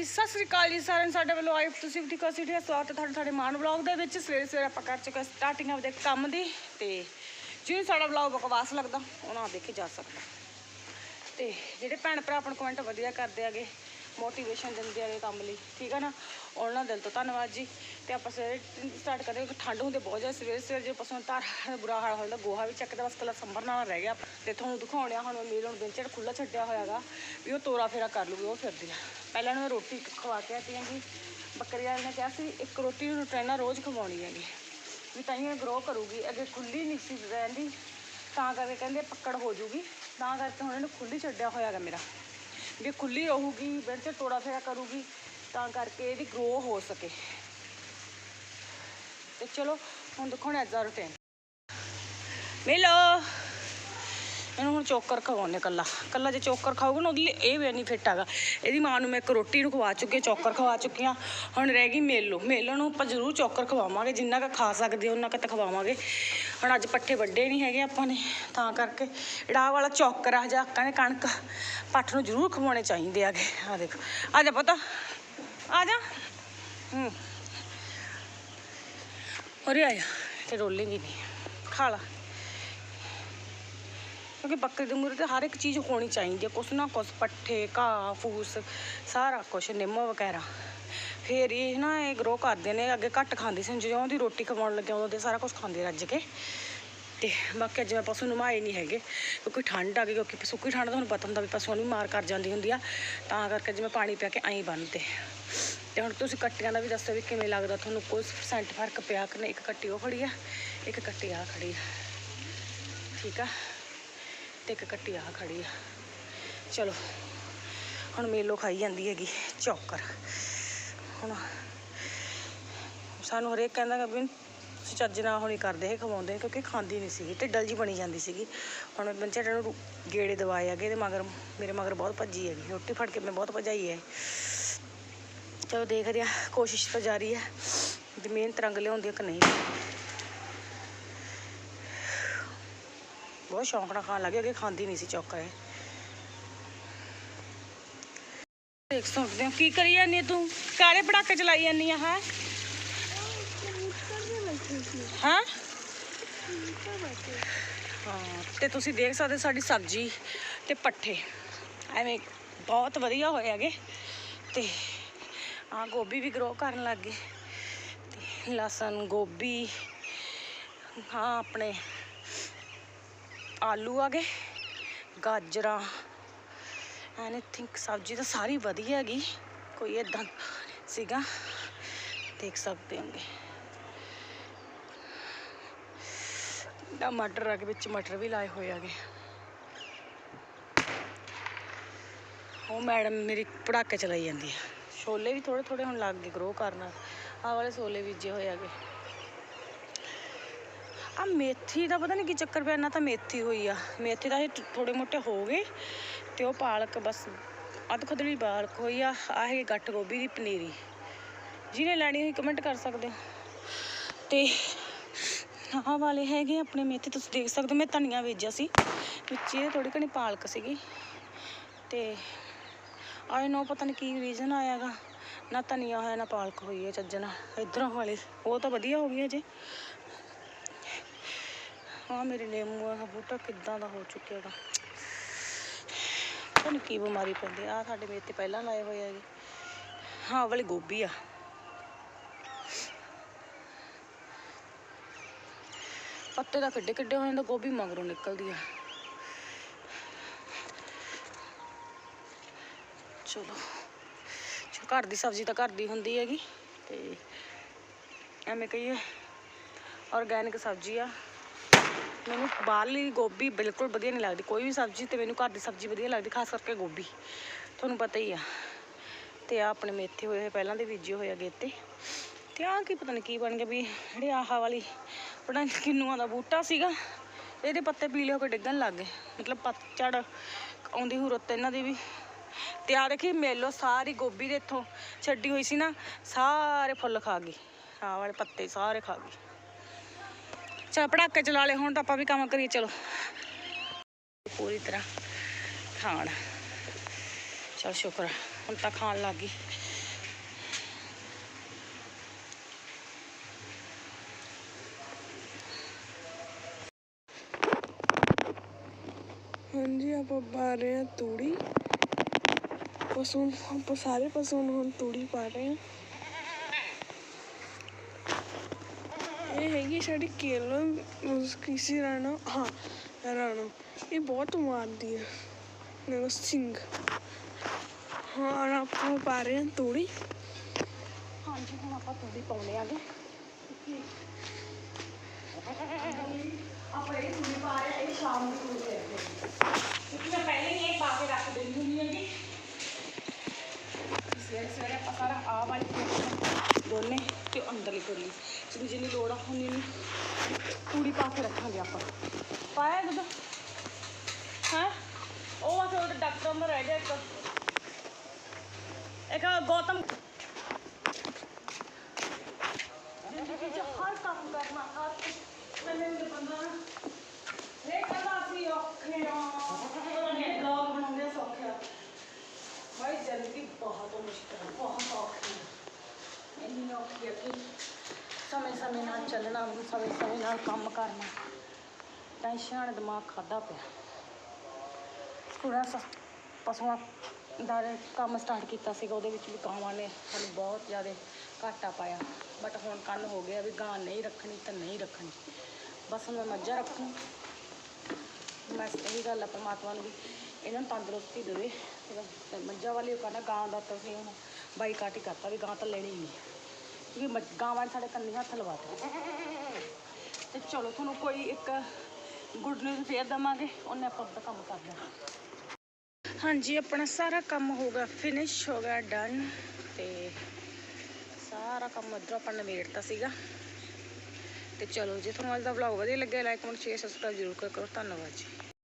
ਹਾਂਜੀ ਸਤਿ ਸ੍ਰੀ ਅਕਾਲ ਜੀ ਸਾਰਿਆਂ ਨੂੰ ਸਾਡੇ ਵੱਲੋਂ ਆਈ ਤੁਸੀਂ ਵੀ ਠੀਕ ਹੋ? ਸਿਟੀ ਸਵਾਗਤ ਹੈ ਤੁਹਾਡਾ ਸਾਡੇ ਮਾਨ ਵਲੌਗ ਦੇ ਵਿੱਚ। ਸਵੇਰੇ ਸਵੇਰੇ ਆਪਾਂ ਕਰ ਚੁੱਕੇ ਸਟਾਰਟਿੰਗ ਆਪਦੇ ਕੰਮ ਦੀ ਤੇ ਜਿਵੇਂ ਸਾਡਾ ਵਲੌਗ ਬਕਵਾਸ ਲੱਗਦਾ, ਉਹਨਾਂ ਦੇਖੇ ਜਾ ਸਕਦਾ। ਤੇ ਜਿਹੜੇ ਭੈਣ ਭਰਾ ਆਪਾਂ ਕਮੈਂਟ ਵਧੀਆ ਕਰਦੇ ਆਗੇ ਮੋਟੀਵੇਸ਼ਨ ਦਿੰਦੇ ਆਗੇ ਕੰਮ ਲਈ, ਠੀਕ ਹੈ ਨਾ? ਉਹਨਾਂ ਦਾ ਦਿਲ ਤੋਂ ਧੰਨਵਾਦ ਜੀ। ਤੇ ਆਪਾਂ ਸਵੇਰੇ ਸਟਾਰਟ ਕਰਦੇ ਹਾਂ ਠੰਡ ਹੁੰਦੇ ਬਹੁਤ ਜ਼ਿਆਦਾ, ਸਵੇਰੇ ਸਵੇਰੇ ਜੇ ਪਸ਼ੂਆਂ ਦਾ ਧਾਰ ਬੁਰਾ ਹਾਲ ਹੁੰਦਾ ਗੋਹਾ ਵੀ ਚੱਕਦਾ ਬਸ ਕੱਲਾ ਸੰਭਰ ਨਾਲ ਰਹਿ ਗਿਆ। ਤੇ ਤੁਹਾਨੂੰ ਦਿਖਾਉਣਿਆ ਹੁਣ ਮੇਲ ਹੁਣ ਦਿਨ ਚੜ ਖੁੱਲਾ ਛੱਡਿਆ ਹੋਇਆਗਾ, ਵੀ ਉਹ ਤੋਰਾ ਫੇਰਾ ਕਰ ਲੂਗੀ ਉਹ ਫਿਰਦੀ ਆ। ਪਹਿਲਾਂ ਉਹਨੂੰ ਰੋਟੀ ਖਵਾ ਕੇ ਆਤੀ ਹੈਗੀ। ਬੱਕਰੀ ਵਾਲੇ ਨੇ ਕਿਹਾ ਸੀ, ਇੱਕ ਰੋਟੀ ਨੂੰ ਟ੍ਰੇਨਾਂ ਰੋਜ਼ ਖਵਾਉਣੀ ਹੈਗੀ। ਵੀ ਤਾਂ ਹੀ ਗਰੋ ਕਰੂਗੀ, ਅੱਗੇ ਖੁੱਲੀ ਨਹੀਂ ਸੀ ਰਹਿੰਦੀ। ਤਾਂ ਕਰਕੇ ਕਹਿੰਦੇ ਪੱਕੜ ਹੋ ਜੂਗੀ। ਤਾਂ ਕਰਕੇ ਹੁਣ ਇਹਨੂੰ ਖੁੱਲੀ ਛੱਡਿਆ ਹੋਇਆਗਾ ਮੇਰਾ। ਵੀ ਖੁੱਲੀ ਰਹੂਗੀ ਵਿੱਚ ਤੋੜਾ ਫੇਰਾ ਕਰੂਗੀ, ਤਾਂ ਕਰਕੇ ਇਹਦੀ ਗਰੋ ਹੋ ਸਕੇ। ਤੇ ਚਲੋ, ਹੁਣ ਦਿਖਾਉਣਾ ਅੱਜ ਦਾ ਰੁਟੀਨ ਮਿਲੋ। ਇਹਨੂੰ ਹੁਣ ਚੋਕਰ ਖਵਾਉਣੇ ਕੱਲਾ ਕੱਲਾ ਜੇ ਚੋਕਰ ਖਾਊਗਾ ਨਾ ਉਹਦੇ ਲਈ ਇਹ ਬੈਨੀਫਿਟ ਹੈਗਾ। ਇਹਦੀ ਮਾਂ ਨੂੰ ਮੈਂ ਇੱਕ ਰੋਟੀ ਨੂੰ ਖਵਾ ਚੁੱਕੀ ਹਾਂ, ਚੋਕਰ ਖਵਾ ਚੁੱਕੀ ਹਾਂ। ਹੁਣ ਰਹਿ ਗਈ ਮੇਲੋ। ਮੇਲੋ ਨੂੰ ਆਪਾਂ ਜ਼ਰੂਰ ਚੋਕਰ ਖਵਾਵਾਂਗੇ ਜਿੰਨਾ ਕੁ ਖਾ ਸਕਦੇ ਉਹਨਾਂ ਕੁ ਤਾਂ ਖਵਾਵਾਂਗੇ। ਹੁਣ ਅੱਜ ਪੱਠੇ ਵੱਡੇ ਨਹੀਂ ਹੈਗੇ ਆਪਾਂ ਨੇ ਤਾਂ ਕਰਕੇ। ਜਿਹੜਾ ਵਾਲਾ ਚੋਕਰ ਆ ਜਾਂ ਕਹਿੰਦੇ ਕਣਕ ਪੱਠ ਨੂੰ ਜ਼ਰੂਰ ਖਵਾਉਣੇ ਚਾਹੀਦੇ ਆਗੇ ਆ ਦੇਖੋ। ਆ ਜਾ ਪਤਾ। ਆ ਜਾ। ਹੂੰ। ਉਰੇ ਆ ਜਾ। ਤੇ ਰੋਲੇਂਗੀ ਨਹੀਂ। ਖਾ ਲਾ। ਕਿਉਂਕਿ ਬੱਕਰੀ ਦੇ ਮੂਹਰੇ ਤੇ ਹਰ ਇੱਕ ਚੀਜ਼ ਹੋਣੀ ਚਾਹੀਦੀ ਹੈ। ਕੁਛ ਨਾ ਕੁਛ ਪੱਠੇ, ਘਾਹ, ਫੂਸ, ਸਾਰਾ ਕੁਛ, ਨਿੰਮ ਵਗੈਰਾ। ਫਿਰ ਇਹ ਨਾ ਇਹ ਗਰੋ ਕਰਦੇ ਨੇ, ਅੱਗੇ ਘੱਟ ਖਾਂਦੇ ਸੀ। ਜਦੋਂ ਦੀ ਰੋਟੀ ਖਵਾਉਣ ਲੱਗਿਆ ਉਦੋਂ ਦੇ ਸਾਰਾ ਕੁਝ ਖਾਂਦੇ ਰੱਜ ਕੇ। ਤੇ ਬਾਕੀ ਅੱਜ ਮੈਂ ਪਸ਼ੂ ਨਮਾਏ ਨਹੀਂ ਹੈਗੇ, ਕਿਉਂਕਿ ਠੰਡ ਆ ਗਈ, ਕਿਉਂਕਿ ਸੁੱਕੀ ਠੰਡ ਤੁਹਾਨੂੰ ਪਤਾ ਹੁੰਦਾ ਵੀ ਪਸ਼ੂਆਂ ਨੂੰ ਮਾਰ ਕਰ ਜਾਂਦੀ ਹੁੰਦੀ ਆ। ਤਾਂ ਕਰਕੇ ਜਿਵੇਂ ਪਾਣੀ ਪਿਆ ਕੇ ਐਂ ਬੰਨਦੇ ਤੇ। ਹੁਣ ਤੁਸੀਂ ਕੱਟੀਆਂ ਦਾ ਵੀ ਦੱਸੋ ਵੀ ਕਿਵੇਂ ਲੱਗਦਾ, ਤੁਹਾਨੂੰ ਕੋਈ ਪਰਸੈਂਟ ਫ਼ਰਕ ਪਿਆ ਕਿ ਨਹੀਂ? ਇੱਕ ਕੱਟੀ ਉਹ ਖੜੀ ਆ, ਇੱਕ ਕੱਟੀ ਆ ਖੜੀ ਆ। ਠੀਕ ਆ? ਤੇ ਇੱਕ ਕੱਟੀ ਆ ਖੜੀ ਆ। ਚਲੋ, ਹੁਣ ਮੇਲੋ ਖਾਈ ਜਾਂਦੀ ਹੈਗੀ, ਚੌਕਰ। ਹੁਣ ਸਾਨੂੰ ਹਰੇਕ ਕਹਿੰਦਾ ਕਿ ਤੁਸੀਂ ਚੱਜ ਨਾਲ ਹੁਣ ਹੀ ਕਰਦੇ ਇਹ ਖਵਾਉਂਦੇ, ਕਿਉਂਕਿ ਖਾਂਦੀ ਨਹੀਂ ਸੀਗੀ, ਢਿੱਡਲ ਜੀ ਬਣੀ ਜਾਂਦੀ ਸੀਗੀ। ਹੁਣ ਬੱਚੇ ਨੂੰ ਗੇੜੇ ਦਵਾਏ ਹੈਗੇ ਤੇ ਮਗਰ ਮੇਰੇ ਮਗਰ ਬਹੁਤ ਭੱਜੀ ਹੈਗੀ, ਰੋਟੀ ਫੜ ਕੇ ਮੈਂ ਬਹੁਤ ਭਜਾਈ ਹੈ। ਚਲੋ ਦੇਖਦੇ ਆ ਕੋਸ਼ਿਸ਼ ਤਾਂ ਜਾਰੀ ਹੈ ਵੀ ਮਿਹਨਤ ਰੰਗ ਲਿਆਉਂਦੀ ਕਿ ਨਹੀਂ। ਬਹੁਤ ਸ਼ੌਂਕ ਨਾਲ ਖਾਣ ਲੱਗੇ ਅੱਗੇ ਖਾਂਦੀ ਨਹੀਂ ਸੀ ਚੌਕਾ ਇਹ। ਦੇਖ ਸਕਦੇ ਹੋ, ਕੀ ਕਰੀ ਜਾਂਦੀ ਤੂੰ? ਕਾਲੇ ਪੜਾਕੇ ਚਲਾਈ ਜਾਂਦੀ ਆ, ਹਾਂ? ਹਾਂ? ਤੇ ਤੁਸੀਂ ਦੇਖ ਸਕਦੇ ਹੋ ਸਾਡੀ ਸਬਜ਼ੀ ਤੇ ਪੱਠੇ। ਐਵੇਂ ਬਹੁਤ ਵਧੀਆ ਹੋਏ ਹੈਗੇ। ਤੇ ਆ ਗੋਭੀ ਵੀ ਗਰੋ ਕਰਨ ਲੱਗ ਗਏ। ਤੇ ਲਸਣ, ਗੋਭੀ, ਹਾਂ, ਆਪਣੇ ਆਲੂ ਆ ਗਏ, ਗਾਜਰਾਂ ਐਨੀਥਿੰਗ ਸਬਜ਼ੀ ਤਾਂ ਸਾਰੀ ਵਧੀਆ ਹੈਗੀ, ਕੋਈ ਇਦਾਂ ਸੀਗਾ, ਦੇਖ ਸਕਦੇ ਹੋਗੇ। ਟਮਾਟਰ ਆ ਕੇ ਵਿੱਚ ਮਟਰ ਵੀ ਲਾਏ ਹੋਏ ਆਗੇ ਉਹ ਮੈਡਮ ਮੇਰੀ ਪੜਾਕੇ ਚਲਾਈ ਜਾਂਦੀ ਆ। ਛੋਲੇ ਵੀ ਥੋੜੇ ਥੋੜੇ ਹੁਣ ਲੱਗ ਗਏ ਗਰੋ ਕਰਨਾ ਆਹ ਵਾਲੇ ਛੋਲੇ ਬੀਜੇ ਹੋਏ ਆਗੇ ਆ ਮੇਥੀ ਦਾ ਪਤਾ ਨਹੀਂ ਕੀ ਚੱਕਰ ਪਿਆ ਨਾ ਤਾਂ ਮੇਥੀ ਹੋਈ ਆ। ਮੇਥੀ ਦਾ ਇਹ ਥੋੜੇ ਮੋਟੇ ਹੋ ਗਏ ਤੇ ਉਹ ਪਾਲਕ ਬਸ ਅੱਧ ਖੁਦੜੀ ਪਾਲਕ ਹੋਈ ਆ, ਆਹ ਹੈ ਗੱਟ ਗੋਭੀ ਦੀ ਪਨੀਰੀ। ਜਿਹਨੇ ਲੈਣੀ ਹੋਈ ਕਮੈਂਟ ਕਰ ਸਕਦੇ ਹੋ। ਤੇ ਆਹ ਵਾਲੇ ਹੈਗੇ ਆਪਣੇ ਮੇਥੀ, ਤੁਸੀਂ ਦੇਖ ਸਕਦੇ ਹੋ, ਮੈਂ ਧਨੀਆ ਵੇਜਿਆ ਸੀ, ਵਿੱਚ ਇਹ ਥੋੜੀ ਘਣੀ ਪਾਲਕ ਸੀਗੀ। ਤੇ ਆਈ ਨੋ ਪਤਾ ਨਹੀਂ ਕੀ ਰੀਜ਼ਨ ਆਇਆਗਾ ਨਾ ਧਨੀਆ ਹੋਇਆ, ਨਾ ਪਾਲਕ ਹੋਈ ਹੈ ਚੱਜਣਾ ਇਧਰੋਂ ਵਾਲੇ, ਉਹ ਤਾਂ ਵਧੀਆ ਹੋ ਗਈ ਅਜੇ ਹਾਂ, ਮੇਰੇ ਨਿੰਮੂ ਦਾ ਬੂਟਾ ਕਿੱਦਾਂ ਦਾ ਹੋ ਚੁੱਕਿਆ ਹੈਗਾ। ਪਤਾ ਨਹੀਂ ਕੀ ਬਿਮਾਰੀ ਪੈਂਦੀ ਆ ਸਾਡੇ ਮੇਰੇ ਤੇ ਪਹਿਲਾਂ ਲਾਏ ਹੋਏ ਹੈਗੇ। ਹਾਂ ਆਹ ਵਾਲੀ ਗੋਭੀ ਆ। ਪੱਤੇ ਤਾਂ ਕਿੱਡੇ ਕਿੱਡੇ ਹੋ ਜਾਂਦੇ ਗੋਭੀ ਮਗਰੋਂ ਨਿਕਲਦੀ ਆ। ਚਲੋ ਚਲੋ, ਘਰ ਦੀ ਸਬਜ਼ੀ ਤਾਂ ਘਰ ਦੀ ਹੁੰਦੀ ਹੈਗੀ, ਤੇ ਐਵੇਂ ਕਹੀਏ ਆਰਗੈਨਿਕ ਸਬਜ਼ੀ ਆ। ਮੈਨੂੰ ਬਾਹਰਲੀ ਗੋਭੀ ਬਿਲਕੁਲ ਵਧੀਆ ਨਹੀਂ ਲੱਗਦੀ, ਕੋਈ ਵੀ ਸਬਜ਼ੀ ਤੇ ਮੈਨੂੰ ਘਰ ਦੀ ਸਬਜ਼ੀ ਵਧੀਆ ਲੱਗਦੀ, ਖਾਸ ਕਰਕੇ ਗੋਭੀ। ਤੁਹਾਨੂੰ ਪਤਾ ਹੀ ਆ। ਤੇ ਆ ਆਪਣੇ ਮੇਥੇ ਹੋਏ ਪਹਿਲਾਂ ਦੇ ਬੀਜੇ ਹੋਏ ਆ ਗੇਤੇ। ਤੇ ਆ ਕੀ ਪਤਾ ਨਹੀਂ ਕੀ ਬਣ ਗਿਆ ਵੀ, ਜਿਹੜੇ ਆਹ ਵਾਲੀ, ਪਤਾ ਨੀ ਕਿੰਨੂਆਂ ਦਾ ਬੂਟਾ ਸੀਗਾ। ਇਹਦੇ ਪੱਤੇ ਪੀਲੇ ਹੋ ਕੇ ਡਿੱਗਣ ਲੱਗ ਗਏ। ਮਤਲਬ ਪਤਝੜ ਆਉਂਦੀ ਹੂ ਇਹਨਾਂ ਦੀ ਵੀ। ਤੇ ਆ ਦੇਖੀ, ਮੇਲੋ ਸਾਰੀ ਗੋਭੀ ਦੇ ਇੱਥੋਂ ਛੱਡੀ ਹੋਈ ਸੀ ਨਾ, ਸਾਰੇ ਫੁੱਲ ਖਾ ਗਈ। ਆਹ ਵਾਲੇ ਪੱਤੇ ਸਾਰੇ ਖਾ ਗਈ। ਚਲ ਪੜਾਕੇ ਚਲਾ ਲੇ ਹੁਣ ਤਾਂ ਆਪਾਂ ਵੀ ਕੰਮ ਕਰੀਏ, ਚਲੋ। ਪੂਰੀ ਤਰ੍ਹਾਂ ਖਾਣ। ਚਲ ਸ਼ੁਕਰ ਹੁਣ ਤਾਂ ਖਾਣ ਲੱਗ ਗਈ। ਹਾਂਜੀ, ਆਪਾਂ ਪਾ ਰਹੇ ਹਾਂ ਤੂੜੀ। ਪਸ਼ੂ, ਆਪਾਂ ਸਾਰੇ ਪਸ਼ੂ ਨੂੰ ਹੁਣ ਤੂੜੀ ਪਾ ਰਹੇ ਹਾਂ। ਇਹ ਹੈਗੀ ਸਾਡੀ ਕੇਰਲ ਕਿਸੇ ਰਾਣਾ ਹਾਂ ਰਾਣਾ। ਇਹ ਬਹੁਤ ਮਾਰਦੀ ਹੈ। ਦੇਖੋ ਸਿੰਘ। ਹਾਂ ਆਪਾਂ ਪਾ ਰਹੇ ਹਾਂ ਤੂੜੀ। ਹਾਂਜੀ ਹੁਣ ਆਪਾਂ ਤੂੜੀ ਪਾਉਣੇ ਆਗੇ। ਆਪਾਂ ਇਹ ਤੂੜੀ ਪਾ ਰਹੇ ਹਾਂ, ਇਹ ਸ਼ਾਮ ਨੂੰ ਤੂੜੀ ਦੇ ਕਿਉਂਕਿ ਮੈਂ ਪਹਿਲੇ ਹੀ ਇਹ ਪਾ ਕੇ ਰੱਖ ਦਿੰਦੀ ਹੁੰਦੀ ਹੈਗੀ। ਸਵੇਰੇ ਸਵੇਰੇ ਆਪਾਂ ਸਾਰਾ ਆਹ ਵਾਲੀ ਦੋਨੇ ਤੇ ਅੰਦਰਲੀ ਜਿਹਨੂੰ ਜਿੰਨੀ ਲੋੜ ਆ, ਉਨੀ ਨੂੰ। ਤੂੜੀ ਪਾ ਕੇ ਰੱਖਾਂਗੇ ਆਪਾਂ। ਪਾਇਆ ਦੁੱਧ? ਹੈ? ਉਹ ਆ ਥੋੜਾ ਡਾਕਟਰ ਅੰਦਰ ਰਹਿ ਗਿਆ ਇੱਕ। ਇੱਕ ਗੌਤਮ। ਜ਼ਿੰਦਗੀ 'ਚ ਹਰ ਕੰਮ ਕਰਨਾ, ਹਰ ਪਹਿਲੇ ਦੇ ਬੰਦਾ ਇਹ ਕਹਿੰਦਾ ਅਸੀਂ ਔਖੇ ਆ। ਇਹ ਬਲੌਗ ਬਣਾਉਂਦੇ ਆ ਸੌਖੇ ਆ। ਭਾਈ ਜ਼ਿੰਦਗੀ ਬਹੁਤ ਮੁਸ਼ਕਲ ਹੈ ਬਹੁਤ ਔਖੀ ਹੈ ਇੰਨੀ ਔਖੀ ਹੈ ਕਿ ਸਮੇਂ ਨਾਲ ਚੱਲਣਾ ਵੀ ਸਮੇਂ ਸਮੇਂ ਨਾਲ ਕੰਮ ਕਰਨਾ। ਟੈਨਸ਼ਨਾਂ ਦਿਮਾਗ ਖਾਦਾ ਪਿਆ। ਥੋੜਾ ਸਾ ਪਸ਼ੂਆਂ ਦਾ ਕੰਮ ਸਟਾਰਟ ਕੀਤਾ ਸੀਗਾ, ਉਹਦੇ ਵਿੱਚ ਵੀ ਗਾਵਾਂ ਨੇ ਸਾਨੂੰ ਬਹੁਤ ਜ਼ਿਆਦਾ ਘਾਟਾ ਪਾਇਆ। ਬਟ ਹੁਣ ਕੰਨ ਹੋ ਗਿਆ ਵੀ ਗਾਂ ਨਹੀਂ ਰੱਖਣੀ ਤਾਂ ਨਹੀਂ ਰੱਖਣੀ। ਬਸ ਹੁਣ ਮੈਂ ਮੱਝਾਂ ਰੱਖੂ। ਬਸ ਇਹੀ ਗੱਲ ਆ ਪਰਮਾਤਮਾ ਨੂੰ ਵੀ। ਇਹਨਾਂ ਨੂੰ ਤੰਦਰੁਸਤੀ ਦੇਵੇ। ਮੱਝਾਂ ਵਾਲੀ ਉਹ ਕਹਿੰਦਾ ਗਾਂ ਦਾ ਤਾਂ ਅਸੀਂ ਹੁਣ ਬਾਈਕਾਟ ਹੀ ਕਰਤਾ ਵੀ ਗਾਂ ਤਾਂ ਲੈਣੀ ਨਹੀਂ। ਕਿਉਂਕਿ ਮੱਝ- ਗਾਵਾਂ ਨੇ ਸਾਡੇ ਕੰਨੀ ਹੱਥ ਲਵਾਤੇ ਤੇ ਚਲੋ, ਤੁਹਾਨੂੰ ਕੋਈ ਇੱਕ ਗੁੱਡ ਨਿਊਜ਼ ਫੇਰ ਦਵਾਂਗੇ, ਉਹਨੇ ਆਪਾਂ ਆਪਣਾ ਕੰਮ ਕਰ ਲਿਆ। ਹਾਂਜੀ, ਆਪਣਾ ਸਾਰਾ ਕੰਮ ਹੋ ਗਿਆ ਫਿਨਿਸ਼ ਹੋ ਗਿਆ ਡਨ ਤੇ ਸਾਰਾ ਕੰਮ ਇੱਧਰੋਂ ਆਪਾਂ ਨਿਬੇੜਤਾ ਸੀਗਾ। ਤੇ ਚਲੋ ਜੇ, ਤੁਹਾਨੂੰ ਅੱਜ ਦਾ ਵਲੌਗ ਵਧੀਆ ਲੱਗਿਆ ਲਾਈਕ ਕਮੈਂਟ ਸ਼ੇਅਰ ਸਬਸਕ੍ਰਾਈਬ ਜ਼ਰੂਰ ਕਰਿਆ ਕਰੋ। ਧੰਨਵਾਦ ਜੀ।